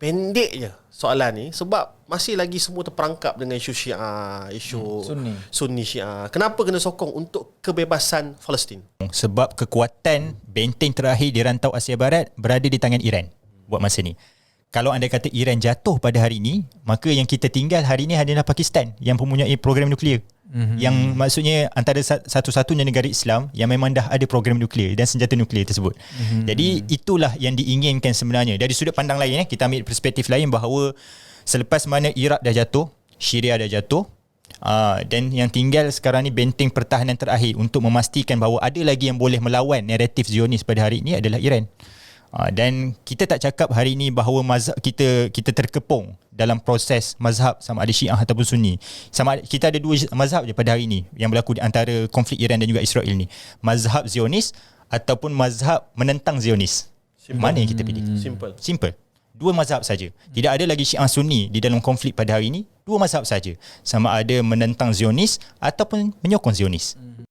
pendek je soalan ni sebab masih lagi semua terperangkap dengan isu Syiah, isu Hmm, Sunni. Sunni Syiah. Kenapa kena sokong untuk kebebasan Palestin? sebab kekuatan benteng terakhir di rantau Asia Barat berada di tangan Iran buat masa ni. Kalau anda kata Iran jatuh pada hari ini, maka yang kita tinggal hari ini adalah Pakistan yang mempunyai program nuklear. Mm-hmm. Yang maksudnya antara sa- satu-satunya negara Islam yang memang dah ada program nuklear dan senjata nuklear tersebut. Mm-hmm. Jadi itulah yang diinginkan sebenarnya. Dari sudut pandang lain eh, kita ambil perspektif lain bahawa selepas mana Iraq dah jatuh, Syria dah jatuh, Uh, dan yang tinggal sekarang ni benteng pertahanan terakhir untuk memastikan bahawa ada lagi yang boleh melawan naratif Zionis pada hari ini adalah Iran. Uh, dan kita tak cakap hari ini bahawa mazhab kita kita terkepung dalam proses mazhab sama ada Syiah ataupun Sunni. Sama ada, kita ada dua mazhab je pada hari ini yang berlaku di antara konflik Iran dan juga Israel ni. Mazhab Zionis ataupun mazhab menentang Zionis. Simple. Mana yang kita pilih? Simple. Simple. Dua mazhab saja. Tidak ada lagi Syiah Sunni di dalam konflik pada hari ini. Dua mazhab saja. Sama ada menentang Zionis ataupun menyokong Zionis.